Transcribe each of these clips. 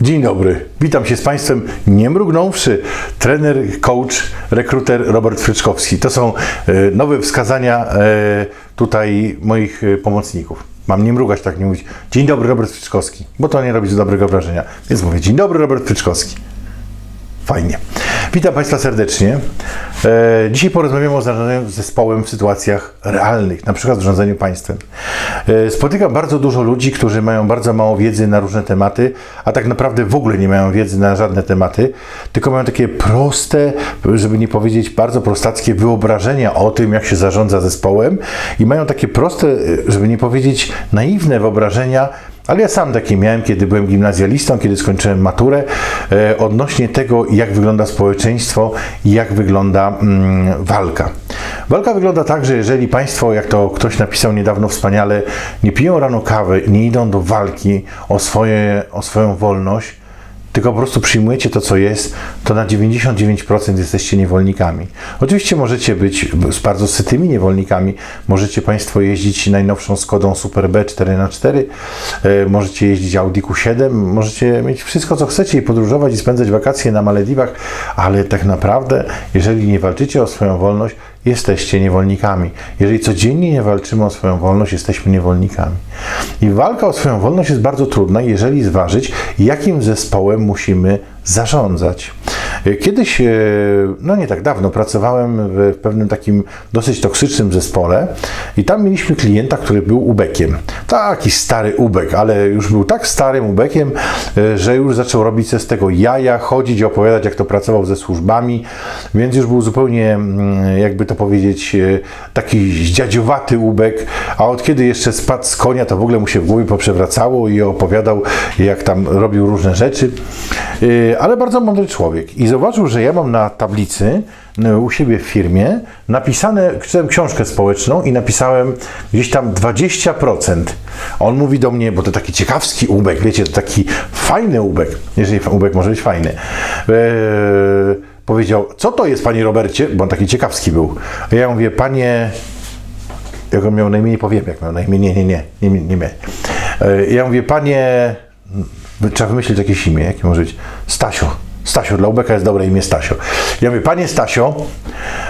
Dzień dobry, witam się z Państwem nie mrugnąwszy. Trener, coach, rekruter Robert Fryczkowski. To są e, nowe wskazania e, tutaj moich e, pomocników. Mam nie mrugać, tak nie mówić. Dzień dobry, Robert Fryczkowski, bo to nie robi dobrego wrażenia. Więc mówię, dzień dobry, Robert Fryczkowski. Fajnie. Witam Państwa serdecznie. E, dzisiaj porozmawiamy o zarządzaniu zespołem w sytuacjach realnych, na przykład w zarządzaniu państwem. E, spotykam bardzo dużo ludzi, którzy mają bardzo mało wiedzy na różne tematy, a tak naprawdę w ogóle nie mają wiedzy na żadne tematy, tylko mają takie proste, żeby nie powiedzieć bardzo prostackie wyobrażenia o tym, jak się zarządza zespołem i mają takie proste, żeby nie powiedzieć naiwne wyobrażenia, ale ja sam takie miałem, kiedy byłem gimnazjalistą, kiedy skończyłem maturę, e, odnośnie tego, jak wygląda społeczeństwo i jak wygląda mm, walka. Walka wygląda tak, że jeżeli Państwo, jak to ktoś napisał niedawno wspaniale, nie piją rano kawy, nie idą do walki o, swoje, o swoją wolność, tylko po prostu przyjmujecie to, co jest, to na 99% jesteście niewolnikami. Oczywiście możecie być bardzo sytymi niewolnikami. Możecie Państwo jeździć najnowszą Skodą Super B 4x4, e, możecie jeździć Audi Q7, możecie mieć wszystko, co chcecie i podróżować i spędzać wakacje na Malediwach, ale tak naprawdę, jeżeli nie walczycie o swoją wolność, jesteście niewolnikami. Jeżeli codziennie nie walczymy o swoją wolność, jesteśmy niewolnikami. I walka o swoją wolność jest bardzo trudna, jeżeli zważyć, jakim zespołem musimy zarządzać. Kiedyś, e, no nie tak dawno, pracowałem w pewnym takim dosyć toksycznym zespole i tam mieliśmy klienta, który był ubekiem. Taki stary ubek, ale już był tak starym ubekiem, e, że już zaczął robić ze z tego jaja, chodzić opowiadać, jak to pracował ze służbami, więc już był zupełnie, mm, jakby to powiedzieć, e, taki zdziadziowaty ubek, a od kiedy jeszcze spadł z konia, to w ogóle mu się w głowie poprzewracało i opowiadał, jak tam robił różne rzeczy, ale bardzo mądry człowiek. I zauważył, że ja mam na tablicy u siebie w firmie napisane, czytałem książkę społeczną i napisałem gdzieś tam 20%. On mówi do mnie, bo to taki ciekawski ubek, wiecie, to taki fajny ubek, jeżeli ubek może być fajny. Eee, powiedział, co to jest, panie Robercie? Bo on taki ciekawski był. A ja mówię, panie jak on miał na imię, nie powiem, jak miał na imię, nie, nie, nie, nie, nie, nie. Eee, Ja mówię, panie, trzeba wymyślić jakieś imię, jakie może być, Stasio. Stasio, dla Ubeka jest dobre imię Stasio. Ja mówię, panie Stasio,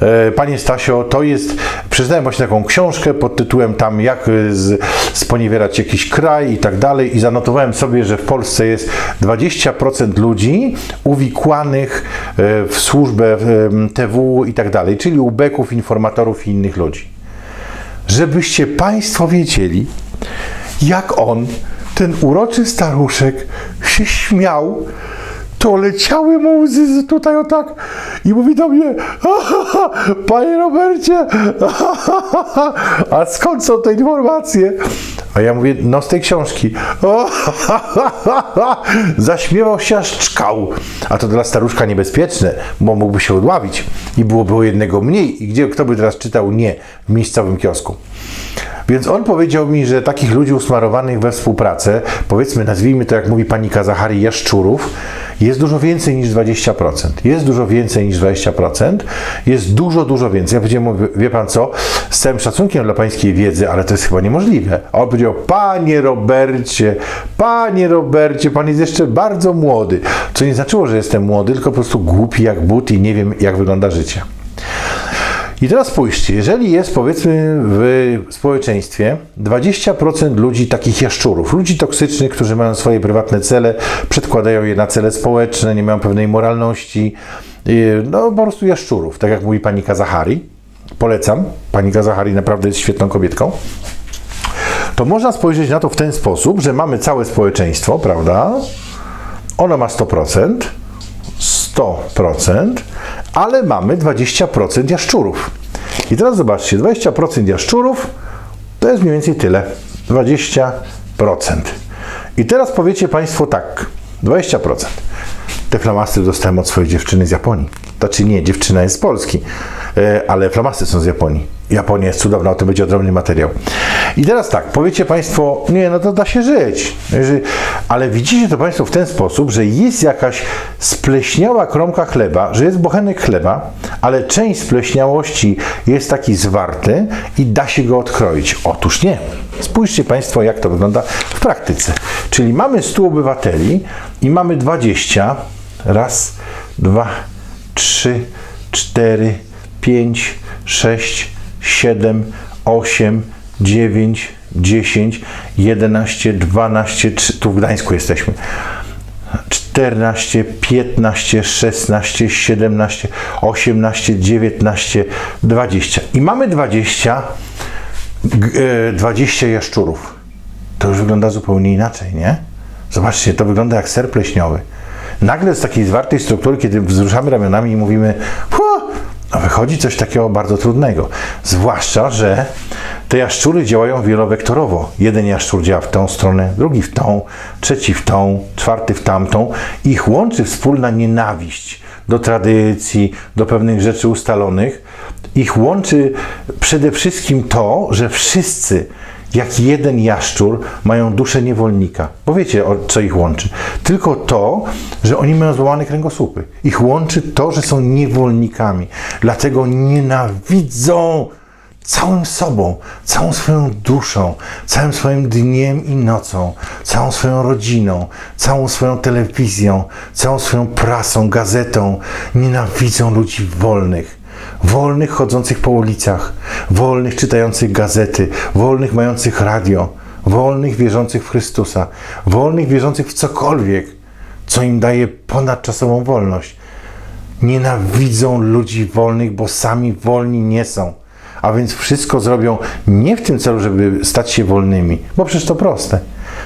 e, panie Stasio, to jest, przeczytałem właśnie taką książkę pod tytułem tam jak z, sponiewierać jakiś kraj i tak dalej i zanotowałem sobie, że w Polsce jest 20% ludzi uwikłanych e, w służbę TW i tak dalej, czyli ubeków, informatorów i innych ludzi. Żebyście Państwo wiedzieli, jak on, ten uroczy staruszek, się śmiał, to leciały mu łzy tutaj o tak i mówi do mnie, panie Robercie, a skąd są te informacje? A ja mówię, no z tej książki. Zaśmiewał się aż czkał. A to dla staruszka niebezpieczne, bo mógłby się odławić i byłoby o jednego mniej. I gdzie, kto by teraz czytał nie w miejscowym kiosku? Więc on powiedział mi, że takich ludzi usmarowanych we współpracę, powiedzmy, nazwijmy to jak mówi pani Kazahari, jaszczurów, jest dużo więcej niż 20%. Jest dużo więcej niż 20%. Jest dużo, dużo więcej. Ja powiedziałem wie pan co, z całym szacunkiem dla pańskiej wiedzy, ale to jest chyba niemożliwe. A on powiedział, panie Robercie, panie Robercie, pan jest jeszcze bardzo młody. Co nie znaczyło, że jestem młody, tylko po prostu głupi jak but i nie wiem, jak wygląda życie. I teraz spójrzcie, jeżeli jest powiedzmy w społeczeństwie 20% ludzi takich jaszczurów, ludzi toksycznych, którzy mają swoje prywatne cele, przedkładają je na cele społeczne, nie mają pewnej moralności, yy, no po prostu jaszczurów, tak jak mówi pani Kazahari, polecam, pani Kazahari naprawdę jest świetną kobietką, to można spojrzeć na to w ten sposób, że mamy całe społeczeństwo, prawda? Ono ma 100%, 100%, ale mamy 20% jaszczurów. I teraz zobaczcie, 20% jaszczurów to jest mniej więcej tyle. 20%. I teraz powiecie Państwo tak, 20%. Te flamastry dostałem od swojej dziewczyny z Japonii. Znaczy nie, dziewczyna jest z Polski. e, ale flamasty są z Japonii. Japonia jest cudowna, o tym będzie odrobny materiał. I teraz tak, powiecie Państwo, nie, no to da się żyć. Ale widzicie to Państwo w ten sposób, że jest jakaś spleśniała kromka chleba, że jest bochenek chleba, ale część spleśniałości jest taki zwarty i da się go odkroić. Otóż nie. Spójrzcie Państwo, jak to wygląda w praktyce. Czyli mamy 100 obywateli i mamy 20. Raz, dwa, trzy, cztery, pięć, sześć, siedem, osiem, dziewięć, dziesięć, jedenaście, dwanaście, trzy- tu w Gdańsku jesteśmy. 14, 15, 16, 17, 18, 19, 20. I mamy 20, g- e, 20 jaszczurów. To już wygląda zupełnie inaczej, nie? Zobaczcie, to wygląda jak ser pleśniowy. Nagle z takiej zwartej struktury, kiedy wzruszamy ramionami i mówimy, wychodzi coś takiego bardzo trudnego. Zwłaszcza, że te jaszczury działają wielowektorowo. Jeden jaszczur działa w tą stronę, drugi w tą, trzeci w tą, czwarty w tamtą. Ich łączy wspólna nienawiść do tradycji, do pewnych rzeczy ustalonych. Ich łączy przede wszystkim to, że wszyscy jak jeden jaszczur mają duszę niewolnika. Bo wiecie, co ich łączy? Tylko to, że oni mają złamane kręgosłupy. Ich łączy to, że są niewolnikami. Dlatego nienawidzą całym sobą, całą swoją duszą, całym swoim dniem i nocą, całą swoją rodziną, całą swoją telewizją, całą swoją prasą, gazetą. Nienawidzą ludzi wolnych wolnych chodzących po ulicach, wolnych czytających gazety, wolnych mających radio, wolnych wierzących w Chrystusa, wolnych wierzących w cokolwiek, co im daje ponadczasową wolność. Nienawidzą ludzi wolnych, bo sami wolni nie są. A więc wszystko zrobią nie w tym celu, żeby stać się wolnymi, bo przecież to proste,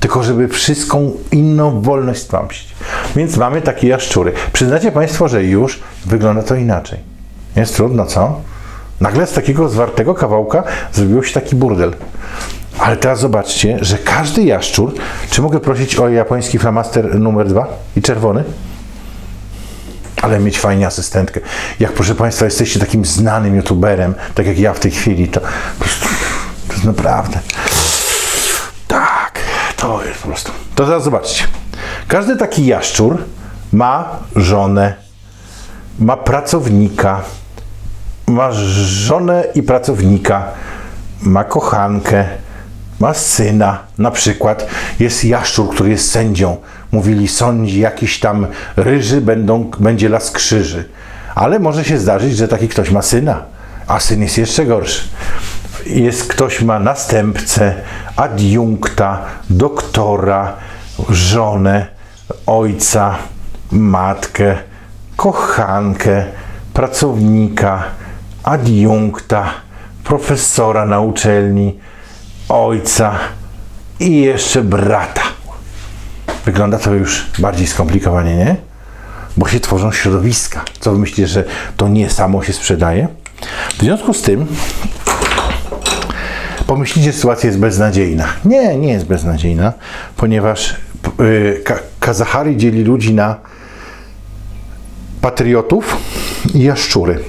tylko żeby wszystką inną wolność stłamsić. Więc mamy takie jaszczury. Przyznacie Państwo, że już wygląda to inaczej. Jest trudno, co? Nagle z takiego zwartego kawałka zrobiło się taki burdel. Ale teraz zobaczcie, że każdy jaszczur, czy mogę prosić o japoński flamaster numer dwa i czerwony? Ale mieć fajnie asystentkę. Jak proszę Państwa jesteście takim znanym youtuberem, tak jak ja w tej chwili, to, to jest naprawdę. Tak, to jest po prostu. To teraz zobaczcie. Każdy taki jaszczur ma żonę, ma pracownika, ma żonę i pracownika, ma kochankę, ma syna. Na przykład jest jaszczur, który jest sędzią. Mówili, sądzi jakiś tam ryży, będą, będzie las krzyży. Ale może się zdarzyć, że taki ktoś ma syna, a syn jest jeszcze gorszy. Jest ktoś ma następcę, adiunkta, doktora, żonę, ojca, matkę, kochankę, pracownika, adiunkta, profesora na uczelni, ojca i jeszcze brata. Wygląda to już bardziej skomplikowanie, nie? Bo się tworzą środowiska. Co wy myślicie, że to nie samo się sprzedaje? W związku z tym pomyślicie, sytuacja jest beznadziejna. Nie, nie jest beznadziejna, ponieważ yy, Ka- Kazachari dzieli ludzi na patriotów i jaszczury.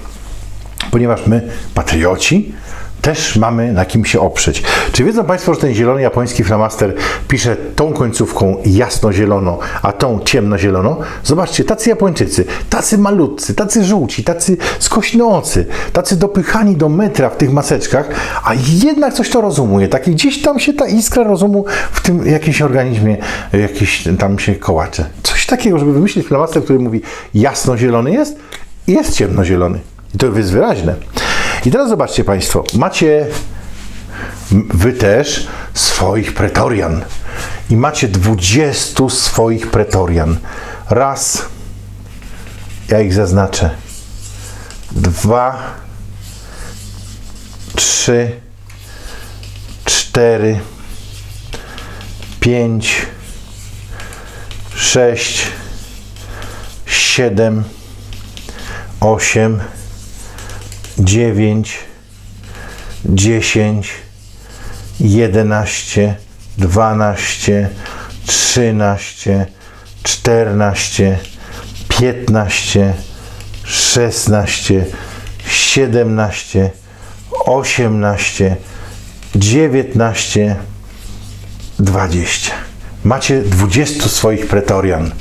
Ponieważ my, patrioci, też mamy na kim się oprzeć. Czy wiedzą Państwo, że ten zielony japoński flamaster pisze tą końcówką jasno-zielono, a tą ciemno-zielono? Zobaczcie, tacy Japończycy, tacy malutcy, tacy żółci, tacy skośnoocy, tacy dopychani do metra w tych maseczkach, a jednak coś to rozumuje. Taki gdzieś tam się ta iskra rozumu w tym jakimś organizmie, jakiś tam się kołacze. Coś takiego, żeby wymyślić flamaster, który mówi jasno-zielony jest jest ciemnozielony. I to jest wyraźne. I teraz zobaczcie Państwo, macie Wy też swoich pretorian. I macie 20 swoich pretorian. Raz, ja ich zaznaczę. Dwa, trzy, cztery, pięć, sześć, siedem, osiem, dziewięć, dziesięć, jedenaście, dwanaście, trzynaście, czternaście, piętnaście, szesnaście, 17, 18, 19, 20. Macie 20 swoich pretorian.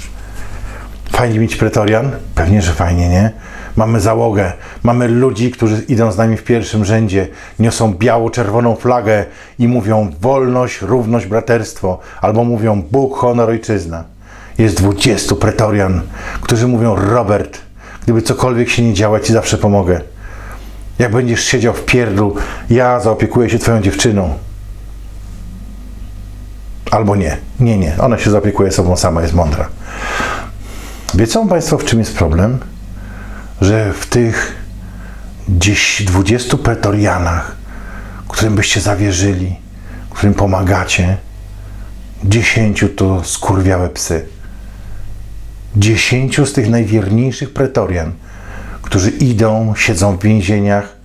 Fajnie mieć pretorian? Pewnie, że fajnie, nie? Mamy załogę, mamy ludzi, którzy idą z nami w pierwszym rzędzie, niosą biało-czerwoną flagę i mówią wolność, równość, braterstwo, albo mówią Bóg, honor, ojczyzna. Jest 20 pretorian, którzy mówią Robert, gdyby cokolwiek się nie działo, ci zawsze pomogę. Jak będziesz siedział w pierdlu, ja zaopiekuję się twoją dziewczyną. Albo nie. Nie, nie. Ona się zaopiekuje sobą sama, jest mądra. Wiedzą Państwo, w czym jest problem? Że w tych gdzieś 20 pretorianach, którym byście zawierzyli, którym pomagacie, 10 to skurwiałe psy. 10 z tych najwierniejszych pretorian, którzy idą, siedzą w więzieniach,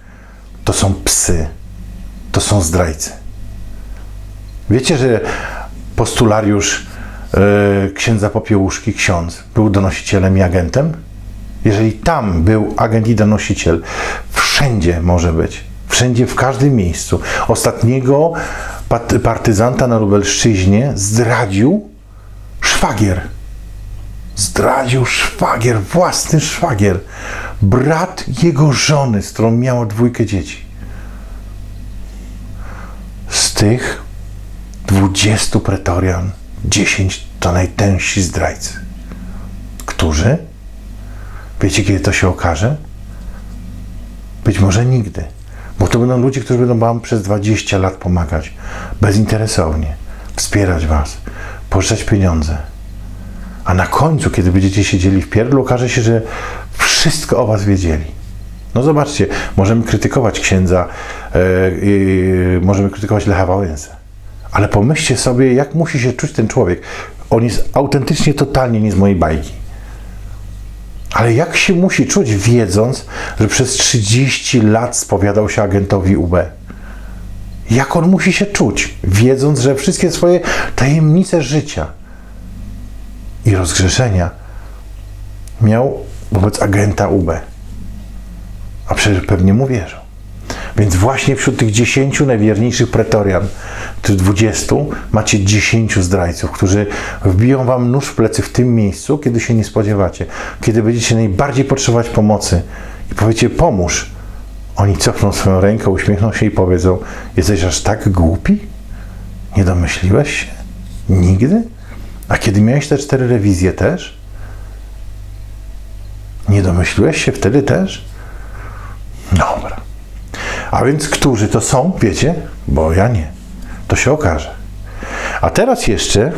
to są psy, to są zdrajcy. Wiecie, że postulariusz e, księdza Popiełuszki, ksiądz, był donosicielem i agentem? Jeżeli tam był agent i donosiciel, wszędzie może być. Wszędzie, w każdym miejscu. Ostatniego partyzanta na Lubelszczyźnie zdradził szwagier. Zdradził szwagier, własny szwagier. Brat jego żony, z którą miał dwójkę dzieci. Z tych 20 pretorian, 10 to najtężsi zdrajcy. Którzy? Wiecie, kiedy to się okaże? Być może nigdy. Bo to będą ludzie, którzy będą Wam przez 20 lat pomagać. Bezinteresownie. Wspierać Was. Pożyczać pieniądze. A na końcu, kiedy będziecie siedzieli w pierdlu, okaże się, że wszystko o Was wiedzieli. No zobaczcie, możemy krytykować księdza, e, e, możemy krytykować Lecha Wałęsę. Ale pomyślcie sobie, jak musi się czuć ten człowiek. On jest autentycznie, totalnie nie z mojej bajki. Ale jak się musi czuć, wiedząc, że przez 30 lat spowiadał się agentowi UB? Jak on musi się czuć, wiedząc, że wszystkie swoje tajemnice życia i rozgrzeszenia miał wobec agenta UB? A przecież pewnie mu wierzył. Więc właśnie wśród tych 10 najwierniejszych pretorian, tych 20, macie 10 zdrajców, którzy wbiją wam nóż w plecy w tym miejscu, kiedy się nie spodziewacie, kiedy będziecie najbardziej potrzebować pomocy i powiecie pomóż. Oni cofną swoją rękę, uśmiechną się i powiedzą: Jesteś aż tak głupi? Nie domyśliłeś się? Nigdy? A kiedy miałeś te cztery rewizje też? Nie domyśliłeś się wtedy też? A więc którzy to są, wiecie? Bo ja nie. To się okaże. A teraz jeszcze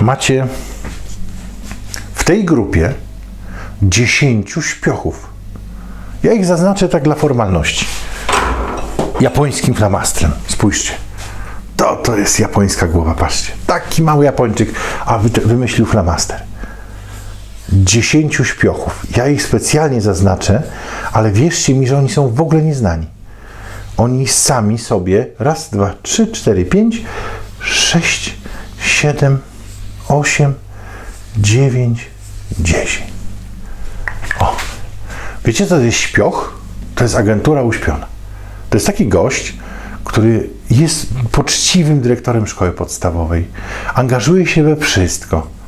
macie w tej grupie 10 śpiochów. Ja ich zaznaczę tak dla formalności. Japońskim flamastrem. Spójrzcie. To, to jest japońska głowa, patrzcie. Taki mały Japończyk, a wy- wymyślił flamaster. 10 śpiochów. Ja ich specjalnie zaznaczę, ale wierzcie mi, że oni są w ogóle nieznani. Oni sami sobie raz, dwa, trzy, cztery, pięć, sześć, siedem, osiem, dziewięć, dziesięć. O. Wiecie, co to jest śpioch? To jest agentura uśpiona. To jest taki gość, który jest poczciwym dyrektorem szkoły podstawowej. Angażuje się we wszystko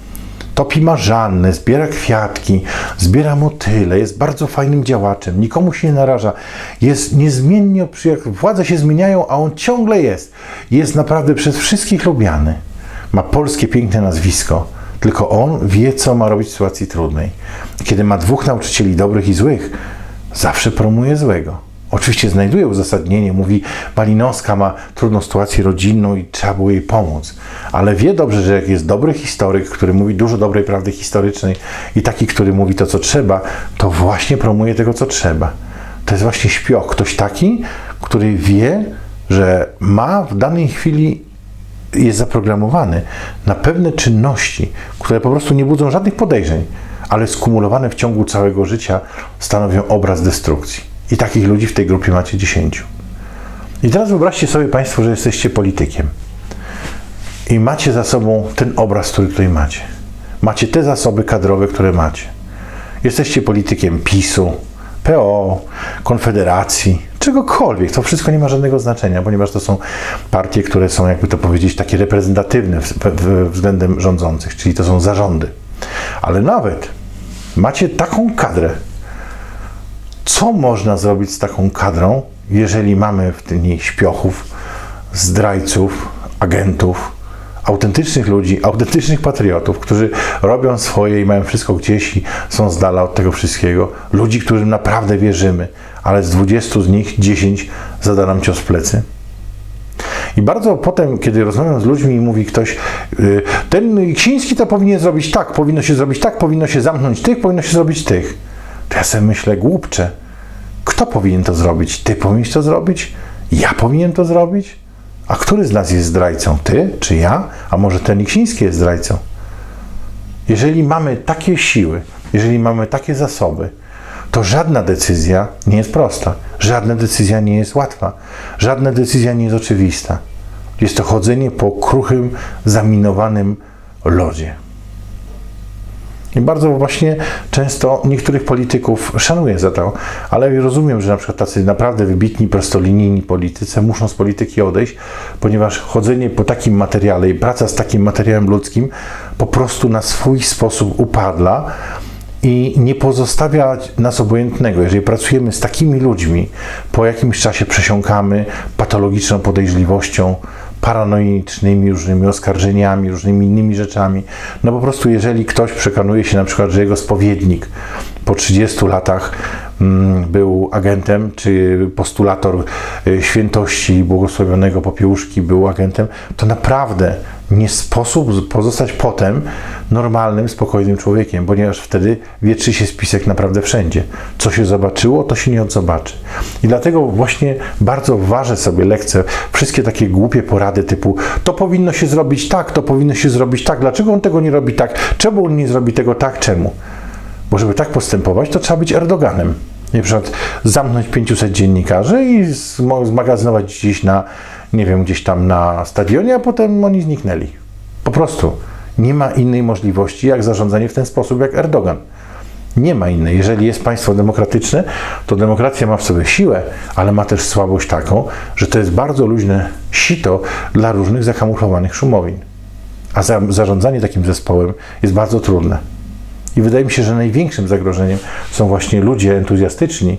topi marzannę, zbiera kwiatki, zbiera motyle, jest bardzo fajnym działaczem, nikomu się nie naraża, jest niezmiennie, jak władze się zmieniają, a on ciągle jest. Jest naprawdę przez wszystkich lubiany. Ma polskie piękne nazwisko, tylko on wie, co ma robić w sytuacji trudnej. Kiedy ma dwóch nauczycieli dobrych i złych, zawsze promuje złego. Oczywiście znajduje uzasadnienie, mówi, Malinowska ma trudną sytuację rodzinną i trzeba było jej pomóc. Ale wie dobrze, że jak jest dobry historyk, który mówi dużo dobrej prawdy historycznej i taki, który mówi to, co trzeba, to właśnie promuje tego, co trzeba. To jest właśnie śpioch. Ktoś taki, który wie, że ma w danej chwili jest zaprogramowany na pewne czynności, które po prostu nie budzą żadnych podejrzeń, ale skumulowane w ciągu całego życia stanowią obraz destrukcji. I takich ludzi w tej grupie macie 10. I teraz wyobraźcie sobie Państwo, że jesteście politykiem i macie za sobą ten obraz, który tutaj macie. Macie te zasoby kadrowe, które macie. Jesteście politykiem PiSu, PO, Konfederacji, czegokolwiek. To wszystko nie ma żadnego znaczenia, ponieważ to są partie, które są, jakby to powiedzieć, takie reprezentatywne względem rządzących, czyli to są zarządy. Ale nawet macie taką kadrę, co można zrobić z taką kadrą, jeżeli mamy w niej śpiochów, zdrajców, agentów, autentycznych ludzi, autentycznych patriotów, którzy robią swoje i mają wszystko gdzieś i są z dala od tego wszystkiego. Ludzi, którym naprawdę wierzymy, ale z 20 z nich 10 zada nam cios w plecy. I bardzo potem, kiedy rozmawiam z ludźmi i mówi ktoś, y, ten Ksiński to powinien zrobić tak, powinno się zrobić tak, powinno się zamknąć tych, powinno się zrobić tych. Ja sobie myślę, głupcze, kto powinien to zrobić? Ty powinieneś to zrobić? Ja powinien to zrobić? A który z nas jest zdrajcą? Ty czy ja? A może ten Iksiński jest zdrajcą? Jeżeli mamy takie siły, jeżeli mamy takie zasoby, to żadna decyzja nie jest prosta, żadna decyzja nie jest łatwa, żadna decyzja nie jest oczywista. Jest to chodzenie po kruchym, zaminowanym lodzie. I bardzo właśnie często niektórych polityków szanuję za to, ale rozumiem, że na przykład tacy naprawdę wybitni, prostolinijni politycy muszą z polityki odejść, ponieważ chodzenie po takim materiale i praca z takim materiałem ludzkim po prostu na swój sposób upadla i nie pozostawia nas obojętnego. Jeżeli pracujemy z takimi ludźmi, po jakimś czasie przesiąkamy patologiczną podejrzliwością, paranoicznymi różnymi oskarżeniami, różnymi innymi rzeczami. No po prostu jeżeli ktoś przekonuje się na przykład, że jego spowiednik po 30 latach mm, był agentem, czy postulator y, świętości błogosławionego Popiełuszki był agentem, to naprawdę nie sposób pozostać potem normalnym, spokojnym człowiekiem, ponieważ wtedy wietrzy się spisek naprawdę wszędzie. Co się zobaczyło, to się nie odzobaczy. I dlatego właśnie bardzo ważę sobie lekcje, wszystkie takie głupie porady typu to powinno się zrobić tak, to powinno się zrobić tak, dlaczego on tego nie robi tak, czemu on nie zrobi tego tak, czemu? Bo żeby tak postępować, to trzeba być Erdoganem. Na przykład zamknąć 500 dziennikarzy i zmagazynować gdzieś na, nie wiem, gdzieś tam na stadionie, a potem oni zniknęli. Po prostu. Nie ma innej możliwości jak zarządzanie w ten sposób jak Erdogan. Nie ma innej. Jeżeli jest państwo demokratyczne, to demokracja ma w sobie siłę, ale ma też słabość taką, że to jest bardzo luźne sito dla różnych zakamuflowanych szumowin. A za, zarządzanie takim zespołem jest bardzo trudne. I wydaje mi się, że największym zagrożeniem są właśnie ludzie entuzjastyczni.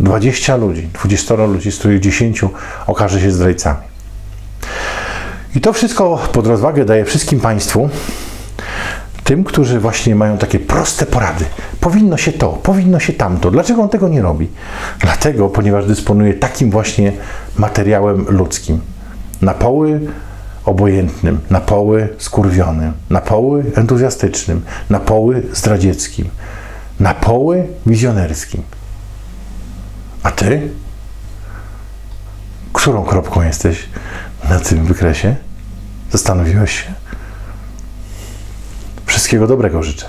20 ludzi, 20 ludzi, z których 10 okaże się zdrajcami. I to wszystko pod rozwagę daję wszystkim Państwu, tym, którzy właśnie mają takie proste porady. Powinno się to, powinno się tamto. Dlaczego on tego nie robi? Dlatego, ponieważ dysponuje takim właśnie materiałem ludzkim. Na poły obojętnym, na poły skurwionym, na poły entuzjastycznym, na poły zdradzieckim, na poły wizjonerskim. A ty? Którą kropką jesteś na tym wykresie? Zastanowiłeś się? Wszystkiego dobrego życzę.